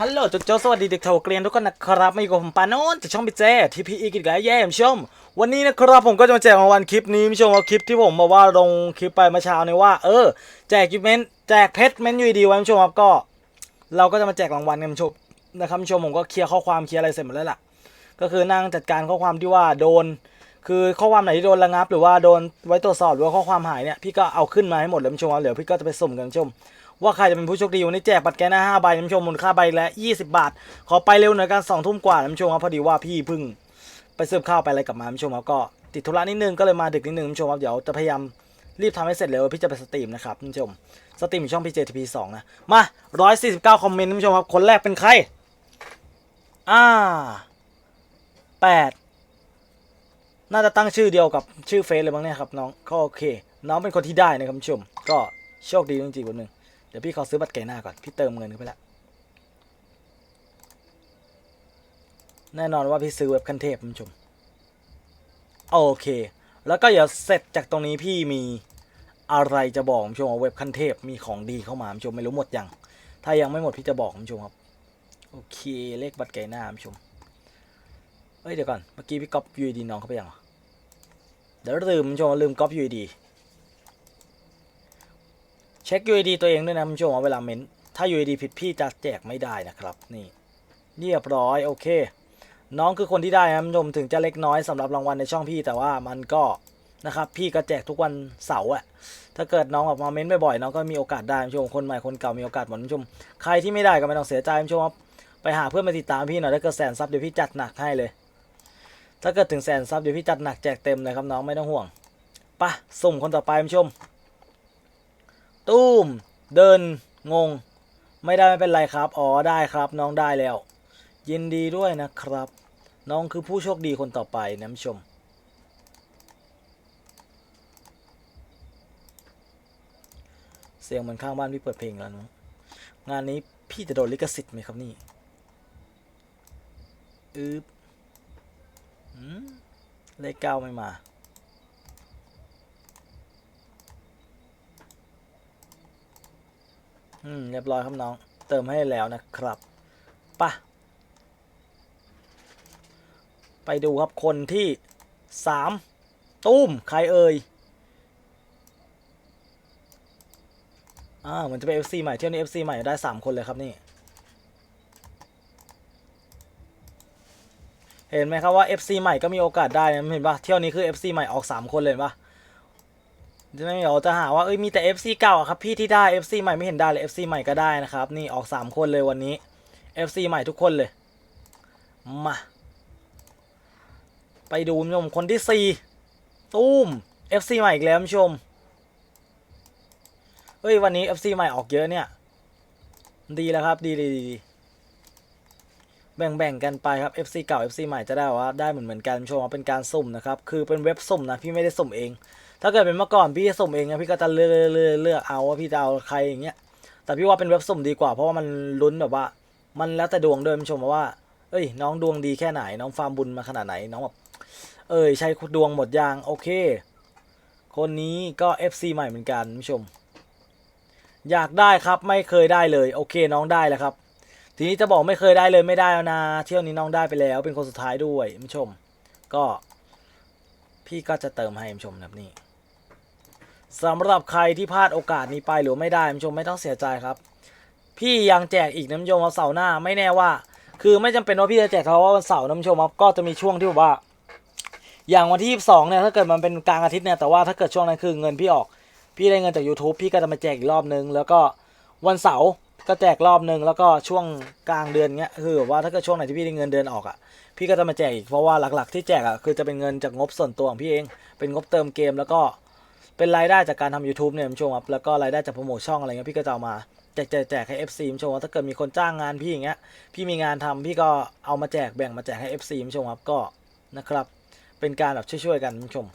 ฮัลโหลจุดโจสวัสดีเด็กเทวเกรียนทุกคนนะครับมาอยู่กับผมปานนท์จากช่องพิเจทีพีอีกอีกแล้วแย่มชม วันนี้นะครับผมก็จะมาแจกรางวัลคลิปนี้ผู้ชมว่าคลิปที่ผมบอกว่าลงคลิปไปเมื่อเช้าเนี่ยว่าเออแจกกิฟต์เมนแจกเพชรเมนยูดีไว้ผู้ชมครับก็ เราก็จะมาแจกรางวัลกันผู้ชมนะครับผู้ชมผมก็เคลียร์ข้อความเคลียร์อะไรเสร็จหมดแล้วล่ะ ก็คือนั่งจัดการข้อความที่ว่าโดน คือข้อความไหนที่โดนระงับ หรือว่าโดนไว้ตรวจสอบหรือว่าข้อความหายเนี่ยพี่ก็เอาขึ้นมาให้หมดเลยผู้ชมเหลือพี่ก็จะไปสุ่มกันผู้ชม ว่าใครจะเป็นผู้โชคดีวันนี้แจกบัตรแกหน้า5ใบท่านผู้ชมมูลค่าใบละ20 บาท ขอไปเร็วหน่อยกัน2ทุ่มกว่าท่านผู้ชมครับพอดีว่าพี่เพึ่งไปซื้อข้าวไปอะไรกลับมาท่านผู้ชมครับก็ติดธุระนิดนึงก็เลยมาดึกนิดนึงท่านผู้ชมครับเดี๋ยวจะพยายามรีบทำให้เสร็จเร็วพี่จะไปสตรีมนะครับท่านผู้ชมสตรีมอยู่ช่อง PJTP 2นะมา 149 คอมเมนต์ท่านผู้ชมครับคนแรกเป็นใครอ่า8 น่าจะตั้งชื่อเดียวกับชื่อเฟซเลยบ้างเนี่ยครับน้องก็โอเค น้องเป็นคนที่ได้นะครับชม ก็โชคดีจริงๆคนหนึ่งเดี๋ยวพี่ขอซื้อบัตรไก่หน้าก่อนพี่เติมเงินเข้าไปแล้วแน่นอนว่าพี่ซื้อเว็บคันเทพคุณผู้ชมโอเค แล้วก็อย่าเสร็จจากตรงนี้พี่มีอะไรจะบอกคุณผู้ชมว่าเว็บคันเทพมีของดีเข้ามาคุณผู้ชมไม่รู้หมดยังถ้ายังไม่หมดพี่จะบอกคุณผู้ชมครับโอเคเลขบัตรไก่หน้าคุณผู้ชม เฮ้ยเดี๋ยวก่อน เมื่อกี้พี่ก๊อปยูดีน้องเขาไปยังเหรอเดี๋ยวลืมชมลืมก๊อปยูดีเช็ค UID ตัวเองด้วยนะคุณผู้ชมว่าเวลาเม้นถ้า UID ผิดพี่จะแจกไม่ได้นะครับนี่เรียบร้อยโอเค น้องคือคนที่ได้นะคุณผู้ชมถึงจะเล็กน้อยสำหรับรางวัลในช่องพี่แต่ว่ามันก็นะครับพี่ก็แจกทุกวันเสาร์อะถ้าเกิดน้องออกมาเม้นบ่อยๆน้องก็มีโอกาสได้คุณผู้ชมคนใหม่คนเก่ามีโอกาสหมดคุณผู้ชมใครที่ไม่ได้ก็ไม่ต้องเสียใจคุณผู้ชมครับไปหาเพื่อนมาติดตามพี่หน่อยถ้าเกิดแสนซับเดี๋ยวพี่จัดหนักให้เลย ถ้าเกิดถึงแสนซับเดี๋ยวพี่จัดหนักแจกเต็มเลยครับน้องไม่ต้องห่วงปะสุ่มคนต่อไปคุณผู้ชม ตุ้ม เดินงง ไม่ได้ไม่เป็นไรครับ อ๋อได้ครับ น้องได้แล้ว ยินดีด้วยนะครับ น้องคือผู้โชคดีคนต่อไปนะผู้ชมเสียงเหมือนข้างบ้านพี่เปิดเพลงแล้วนะงานนี้พี่จะโดนลิขสิทธิ์ไหมครับนี่ อึบอืม เลขเก้าไม่มา อืม เรียบร้อยครับน้อง เติมให้แล้วนะครับปะไปดูครับคนที่สามตุ้ม ใครเอ่ยอ่าเหมือนจะเป็น FC ใหม่ เที่ยวนี้ FC ใหม่ได้ 3 คนเลยครับนี่ เห็นไหมครับว่า FC ใหม่ก็มีโอกาสได้นะเห็นปะเที่ยวนี้คือ FC ใหม่ออก 3 คนเลยปะจะไม่เดี๋ยวจะหาว่าเอ้ยมีแต่ FC เก่าครับพี่ที่ได้ FC ใหม่ไม่เห็นได้เลย FC ใหม่ก็ได้นะครับนี่ออก 3 คนเลยวันนี้ FC ใหม่ทุกคนเลยมาไปดูคุณผู้ชมคนที่ 4ตุ้ม FC ใหม่อีกแล้วคุณผู้ชมเฮ้ยวันนี้ FC ใหม่ออกเยอะเนี่ย ดีแล้วครับ ดีดีดีดี แบ่งแบ่งกันไปครับ FC เก่า FC ใหม่จะได้ว่าได้เหมือนเหมือนกันชมว่าเป็นการสุ่มนะครับ คือเป็นเว็บสุ่มนะพี่ไม่ได้สุ่มเอง ถ้าเกิดเป็นเมื่อก่อนพี่จะสุ่มเองนะพี่ก็จะเลือกเลือกเลือกเอาว่าพี่จะเอาใครอย่างเงี้ย แต่พี่ว่าเป็นเว็บสุ่มดีกว่าเพราะว่ามันลุ้นแบบว่า มันแล้วแต่ดวงด้วยชมว่า เอ้ย น้องดวงดีแค่ไหน น้องฟาร์มบุญมาขนาดไหนน้องแบบเอ้ยใช้ดวงหมดยางโอเค คนนี้ก็ FC ใหม่เหมือนกันผู้ชม อยากได้ครับไม่เคยได้เลย โอเคน้องได้แล้วครับ ทีนี้จะบอกไม่เคยได้เลยไม่ได้แล้วนะ เที่ยวนี้น้องได้ไปแล้ว เป็นคนสุดท้ายด้วยผู้ชม ก็ พี่ก็จะเติมให้ผู้ชมแบบนี้สำหรับใครที่พลาดโอกาสนี้ไปหรือไม่ได้ผู้ชมไม่ต้องเสียใจครับ พี่ยังแจกอีกน้ำชมวันเสาร์หน้าไม่แน่ว่า คือไม่จำเป็นว่าพี่จะแจกเฉพาะวันเสาร์น้ำชมครับก็จะมีช่วงที่แบบว่า อย่างวันที่ 22เนี่ยถ้าเกิดมันเป็นกลางอาทิตย์เนี่ยแต่ว่าถ้าเกิดช่วงนั้นคือเงินพี่ออก พี่ได้เงินจาก YouTube พี่ก็จะมาแจกอีกรอบนึงแล้วก็วันเสาร์ ก็แจกรอบนึงแล้วก็ช่วงกลางเดือนเงี้ยคือแบบว่าถ้าเกิดช่วงไหนที่พี่ได้เงินเดือนออกอะพี่ก็จะมาแจกอีกเพราะว่าหลักๆที่แจกอะคือจะเป็นเงินจากงบส่วนตัวของพี่เอง เป็นงบเติมเกมแล้วก็เป็นรายได้จากการทำ YouTube เนี่ยคุณผู้ชมครับแล้วก็รายได้จากโปรโมทช่องอะไรเงี้ยพี่ก็จะเอามาแจกแจกแจกให้ FC คุณผู้ชมว่าถ้าเกิดมีคนจ้างงานพี่อย่างเงี้ยพี่มีงานทำพี่ก็เอามาแจกแบ่งมาแจกให้ FC คุณผู้ชมครับก็นะครับ เป็นการแบบช่วยๆกันคุณผู้ชม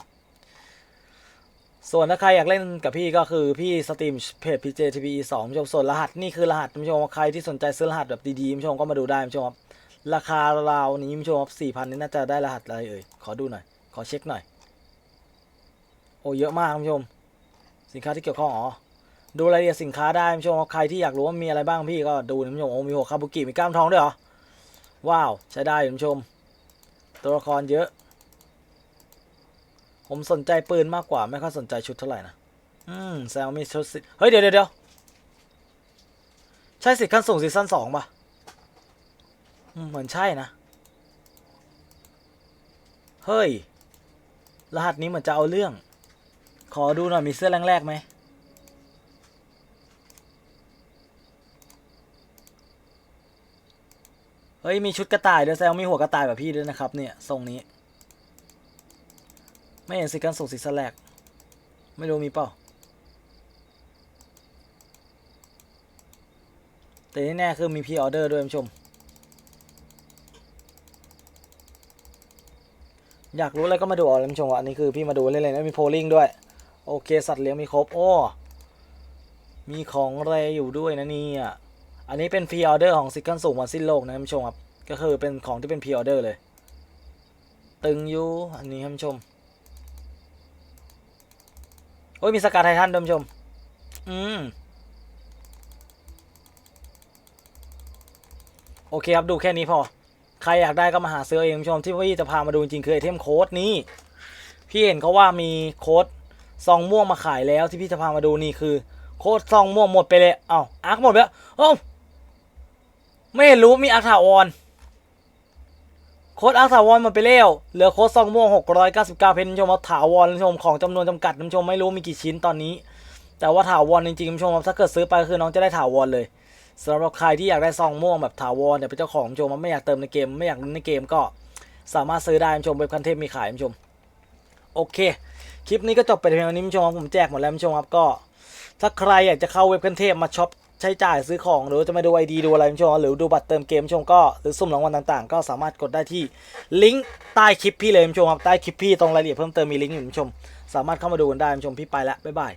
ส่วนถ้าใครอยากเล่นกับพี่ก็คือพี่สตรีมเพจ PJTV 2ผู้ชมส่วนรหัสนี่คือรหัสผู้ชมใครที่สนใจซื้อรหัสแบบดีๆผู้ชมก็มาดูได้ผู้ชมครับราคาราวนี้ผู้ชมครับ4,000นี่น่าจะได้รหัสอะไรเอ่ยขอดูหน่อย ขอเช็คหน่อย โอ้เยอะมากคุณผู้ชม สินค้าที่เกี่ยวข้องอ๋อดูรายละเอียดสินค้าได้ผู้ชมใครที่อยากรู้ว่ามีอะไรบ้างพี่ก็ดูนะผู้ชมโอ้มีหัวคาบุกิมีกล้ามท้องด้วยเหรอว้าวใช้ได้ผู้ชม ตัวละครเยอะ ผมสนใจปืนมากกว่า ไม่ค่อยสนใจชุดเท่าไหร่นะ อืมแซวมีชุดสิเฮ้ย เดี๋ยวเดี๋ยวใช่สิขั้นสูงซีซั่นสองป่ะเหมือนใช่นะ เฮ้ย รหัสนี้เหมือนจะเอาเรื่อง ขอดูหน่อยมีเสื้อแรกๆไหมเฮ้ย มีชุดกระต่ายด้วยแซวมีหัวกระต่ายแบบพี่ด้วยนะครับเนี่ยทรงนี้ ไม่เห็นสิกันส่งซีซั่นแรกไม่รู้มีเปล่า แต่ที่แน่คือมีพีออเดอร์ด้วยท่านผู้ชม อยากรู้อะไรก็มาดูเอาเลยท่านผู้ชมว่าอันนี้คือพี่มาดูเล่นๆแล้วมีโพลิงด้วย โอเค สัตว์เลี้ยงมีครบ โอ้ มีของอะไรอยู่ด้วยนะนี่ยอันนี้เป็นพรีออเดอร์ของซิกเกิลสูงวันสิ้นโลกนะท่านผู้ชมครับ ก็คือเป็นของที่เป็นพรีออเดอร์เลย ตึงอยู่อันนี้ท่านผู้ชม โอ้ยมีสกัดไททันท่านผู้ชม อืม โอเคครับ ดูแค่นี้พอ ใครอยากได้ก็มาหาซื้อเองท่านผู้ชม ที่พี่จะพามาดูจริงคือไอเทมโค้ดนี้ พี่เห็นเขาว่ามีโค้ดซองม่วงมาขายแล้วที่พี่จะพามาดูนี่คือ โค้ดซองม่วงหมดไปเลย เอ้าอาร์คหมดไปแล้วเอ้ไม่เห็นรู้มีอาร์คถาวร โค้ดอาร์คถาวรหมดไปแล้วเหลือโค้ดซองม่วง 699 เพนท่านผู้ชมเอาถาวรชมของจำนวนจำกัดนผู้ชมไม่รู้มีกี่ชิ้นตอนนี้ แต่ว่าถาวรจริงๆนผู้ชมครับถ้าเกิดซื้อไปคือน้องจะได้ถาวรเลยสำหรับใครที่อยากได้ซองม่วงแบบถาวรเนี่ยเป็นเจ้าของท่านผู้ชมไม่อยากเติมในเกมไม่อยากเล่นในเกมก็สามารถซื้อได้นผู้ชมเว็บคันเทพมีขายนผู้ชมโอเค คลิปนี้ก็จบไปเพียงเท่านี้นผู้ชมครับผมแจกหมดแล้วนผู้ชมครับก็ ถ้าใครอยากจะเข้าเว็บคันเทพมาช็อป ใช้จ่ายซื้อของหรือจะมาดูไอดีดูอะไรผู้ชมหรือดูบัตรเติมเกมชมก็หรือสุ่มรางวัลต่างๆ ก็สามารถกดได้ที่ลิงก์ใต้คลิปพี่เลยผู้ชมครับใต้คลิปพี่ตรงรายละเอียดเพิ่มเติมมีลิงก์อยู่ผู้ชม สามารถเข้ามาดูกันได้ผู้ชมพี่ไปแล้วบ๊ายบาย